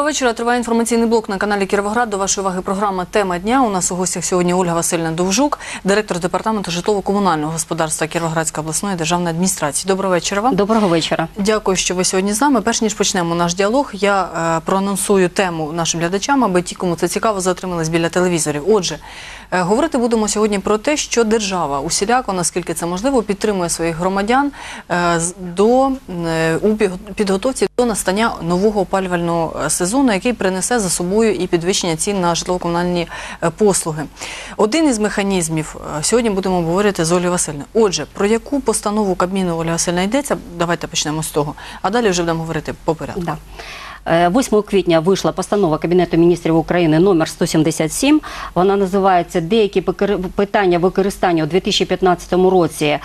Доброго вечора. Триває інформаційний блок на каналі Кіровоград. До вашої уваги програма Тема дня. У нас у гостях сьогодні Ольга Васильівна Довжук, директор департаменту житлово-комунального господарства Кіровоградської обласної державної адміністрації. Доброго вечора вам. Доброго вечора. Дякую, що ви сьогодні з нами. Перш ніж почнемо наш діалог, я е, проанонсую тему нашим глядачам, аби ті, кому це цікаво, затримались біля телевізорів. Отже, е, говорити будемо сьогодні про те, що держава усіляко, наскільки це можливо, підтримує своїх громадян е, до е, у підготовці до настання нового опалювального е, сезону, який принесе за собою і підвищення цін на житлово-комунальні е, послуги. Один із механізмів е, сьогодні будемо обговорити з Олею Васильівною. Отже, про яку постанову Кабміну Олі Васильівна йдеться? Давайте почнемо з того. А далі вже будемо говорити по порядку. Да. Е, 8 квітня вийшла постанова Кабінету міністрів України номер 177. Вона називається Деякі питання використання у 2015 році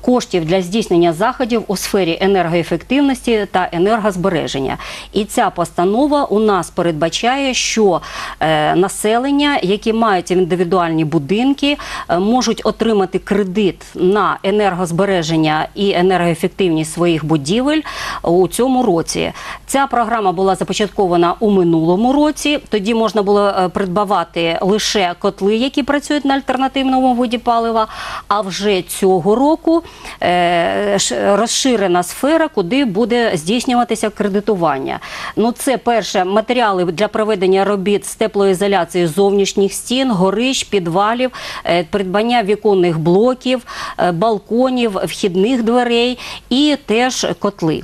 коштів для здійснення заходів у сфері енергоефективності та енергозбереження. І ця постанова у нас передбачає, що е, населення, які мають індивідуальні будинки, е, можуть отримати кредит на енергозбереження і енергоефективність своїх будівель у цьому році. Ця програма була започаткована у минулому році. Тоді можна було е, придбавати лише котли, які працюють на альтернативному виді палива. А вже цього року е, розширена сфера, куди буде здійснюватися кредитування. Ну, це перше матеріали для проведення робіт з теплоізоляції зовнішніх стін, горищ, підвалів, е, придбання віконних блоків, балконів, вхідних дверей і теж котли.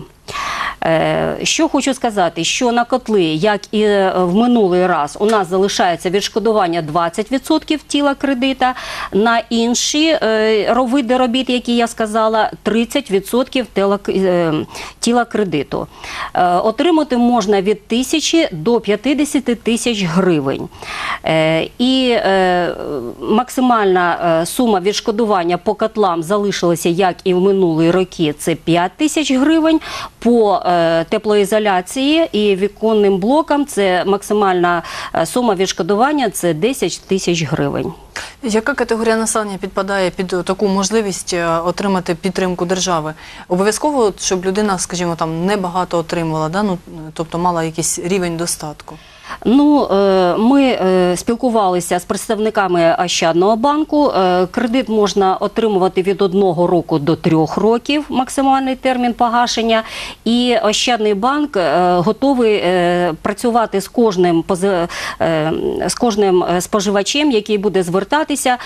Е, Що хочу сказати, що на котли, як і е, в минулий раз, у нас залишається відшкодування 20% тіла кредита, на інші е, види робіт, які я сказала, 30% тела- е, тіла кредиту. Отримати можна від тисячі до 50 тисяч гривень. І максимальна сума відшкодування по котлам залишилася, як і в минулі роки, це 5 тисяч гривень. По теплоізоляції і віконним блокам це максимальна е, сума відшкодування це 10 тисяч гривень. Яка категорія населення підпадає під таку можливість е, отримати підтримку держави? Обов'язково, щоб людина, скажімо, там небагато отримувала, да? ну, тобто мала якийсь рівень достатку. Ну, е, ми е, спілкувалися з представниками Ощадного банку. Е, Кредит можна отримувати від одного року до трьох років, максимальний термін погашення. І Ощадний банк готовий працювати з кожним з кожним споживачем, який буде звертатися.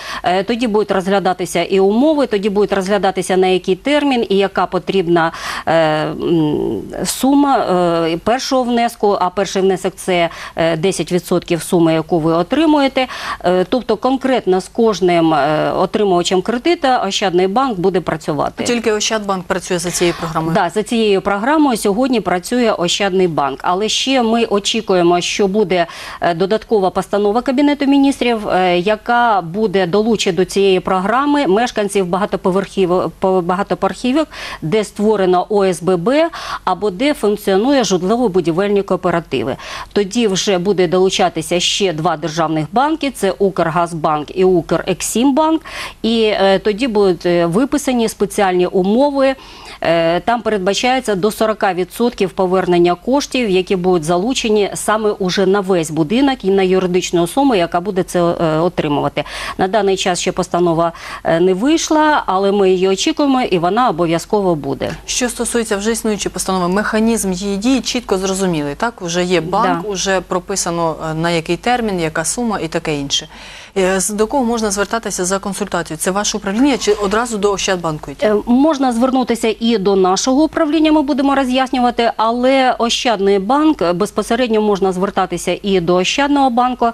Тоді будуть розглядатися і умови, тоді будуть розглядатися на який термін і яка потрібна сума першого внеску. А перший внесок це 10% суми, яку ви отримуєте. Е, Тобто конкретно з кожним е, отримувачем кредита Ощадний банк буде працювати. Тільки Ощадбанк працює за цією програмою. Да, за цією програмою сьогодні працює Ощадний банк. Але ще ми очікуємо, що буде е, додаткова постанова Кабінету міністрів, е, яка буде долучити до цієї програми мешканців багатоповерхів- де створено ОСББ або де функціонує житлово-будівельні кооперативи. Тоді вже буде долучатися ще два державних банки: це Укргазбанк і Укрексімбанк. І е, тоді будуть е, виписані спеціальні умови. Е, Там передбачається до 40% повернення коштів, які будуть залучені саме уже на весь будинок і на юридичну особу, яка буде це е, отримувати. На даний час ще постанова е, не вийшла, але ми її очікуємо, і вона обов'язково буде. Що стосується вже існуючої постанови, механізм її дії чітко зрозумілий. Так, вже є банк, Да. вже прописано на який термін, яка сума і таке інше. Е, До кого можна звертатися за консультацією? Це ваше управління чи одразу до Ощадбанку? Е, Можна звернутися і до нашого управління, ми будемо роз'яснювати, але Ощадний банк е, безпосередньо можна звертатися і до Ощадного банку.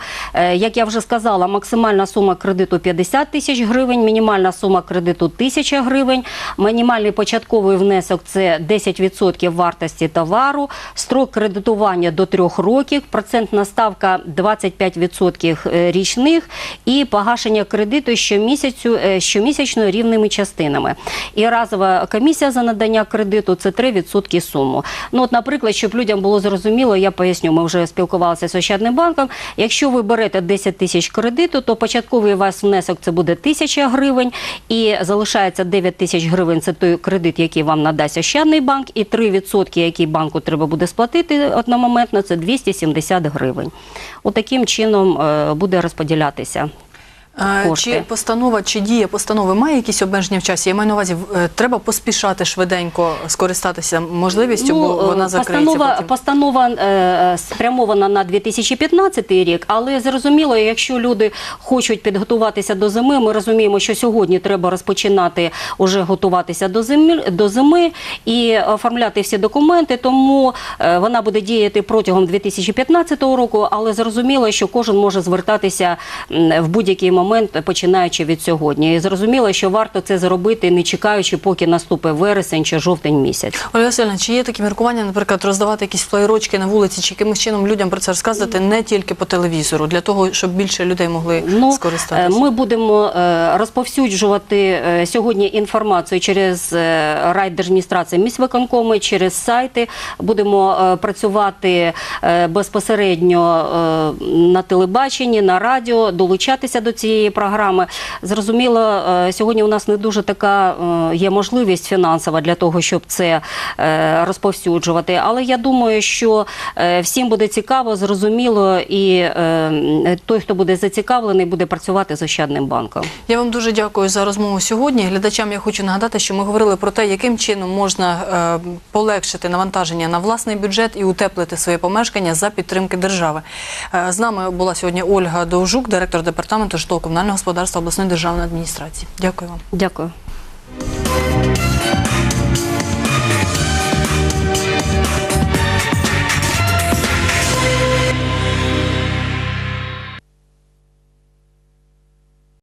Як я вже сказала, максимальна сума кредиту 50 тисяч гривень, мінімальна сума кредиту 1000 гривень, мінімальний початковий внесок це 10% вартості товару, строк кредитування до 3 років, процентна ставка 25% річних і погашення кредиту щомісяцю, е, щомісячно рівними частинами. І разова комісія за надання кредиту це 3% суму. Ну, от, наприклад, щоб людям було зрозуміло, я поясню, ми вже спілкувалися з Ощадним банком. Якщо ви берете 10 тисяч кредиту, то початковий вас внесок це буде 1000 гривень, і залишається 9 тисяч гривень. Це той кредит, який вам надасть Ощадний банк, і 3%, які банку треба буде сплатити одномоментно, це 270 гривень. Отаким чином е, буде розподілятися. Е, Кошти. Чи постанова, чи дія постанови має якісь обмеження в часі? Я маю на увазі, е, треба поспішати швиденько скористатися можливістю, бо вона е, закриється постанова, потім. постанова е, спрямована на 2015 рік, але зрозуміло, якщо люди хочуть підготуватися до зими, ми розуміємо, що сьогодні треба розпочинати уже готуватися до зими, до зими і оформляти всі документи, тому е, вона буде діяти протягом 2015 року, але зрозуміло, що кожен може звертатися в будь-який момент, починаючи від сьогодні. І зрозуміло, що варто це зробити, не чекаючи, поки наступить вересень чи жовтень місяць. Ольга Васильівна, чи є такі міркування, наприклад, роздавати якісь флаєрочки на вулиці, чи якимось чином людям про це розказувати не тільки по телевізору, для того, щоб більше людей могли Ну, скористатися? е, ми будемо е, розповсюджувати е, сьогодні інформацію через райдержадміністрації міськвиконкоми, через сайти. Будемо працювати безпосередньо на телебаченні, на радіо, долучатися до цієї програми. Зрозуміло, е, сьогодні у нас не дуже така е, є можливість фінансова для того, щоб це е, розповсюджувати. Але я думаю, що всім буде цікаво, зрозуміло, і той, хто буде зацікавлений, буде працювати з Ощадним банком. Я вам дуже дякую за розмову сьогодні. Глядачам я хочу нагадати, що ми говорили про те, яким чином можна полегшити навантаження на власний бюджет і утеплити своє помешкання за підтримки держави. З нами була сьогодні Ольга Довжук, директор департаменту комунального господарства обласної державної адміністрації. Дякую вам. Дякую.